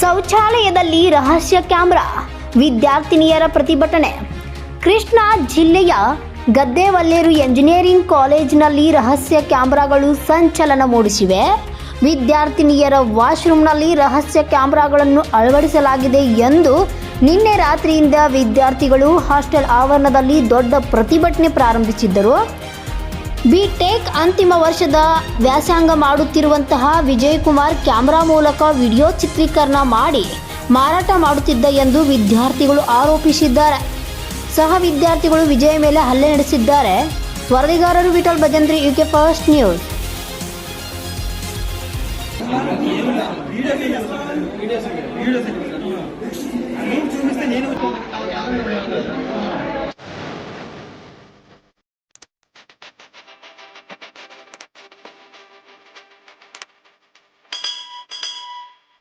ಶೌಚಾಲಯದಲ್ಲಿ ರಹಸ್ಯ ಕ್ಯಾಮೆರಾ, ವಿದ್ಯಾರ್ಥಿನಿಯರ ಪ್ರತಿಭಟನೆ. ಕೃಷ್ಣ ಜಿಲ್ಲೆಯ ಗದ್ದೆವಲ್ಲೇರು ಎಂಜಿನಿಯರಿಂಗ್ ಕಾಲೇಜಿನಲ್ಲಿ ರಹಸ್ಯ ಕ್ಯಾಮೆರಾಗಳು ಸಂಚಲನ ಮೂಡಿಸಿವೆ. ವಿದ್ಯಾರ್ಥಿನಿಯರ ವಾಶ್ರೂಮ್ನಲ್ಲಿ ರಹಸ್ಯ ಕ್ಯಾಮೆರಾಗಳನ್ನು ಅಳವಡಿಸಲಾಗಿದೆ ಎಂದು ನಿನ್ನೆ ರಾತ್ರಿಯಿಂದ ವಿದ್ಯಾರ್ಥಿಗಳು ಹಾಸ್ಟೆಲ್ ಆವರಣದಲ್ಲಿ ದೊಡ್ಡ ಪ್ರತಿಭಟನೆ ಪ್ರಾರಂಭಿಸಿದ್ದರು. ಬಿಟೆಕ್ ಅಂತಿಮ ವರ್ಷದ ವ್ಯಾಸಂಗ ಮಾಡುತ್ತಿರುವಂತಹ ವಿಜಯ್ ಕುಮಾರ್ ಕ್ಯಾಮ್ರಾ ಮೂಲಕ ವಿಡಿಯೋ ಚಿತ್ರೀಕರಣ ಮಾಡಿ ಮಾರಾಟ ಮಾಡುತ್ತಿದ್ದ ಎಂದು ವಿದ್ಯಾರ್ಥಿಗಳು ಆರೋಪಿಸಿದ್ದಾರೆ. ಸಹ ವಿದ್ಯಾರ್ಥಿಗಳು ವಿಜಯ್ ಮೇಲೆ ಹಲ್ಲೆ ನಡೆಸಿದ್ದಾರೆ. ವರದಿಗಾರರು Vithal Bhajantri, UK first news.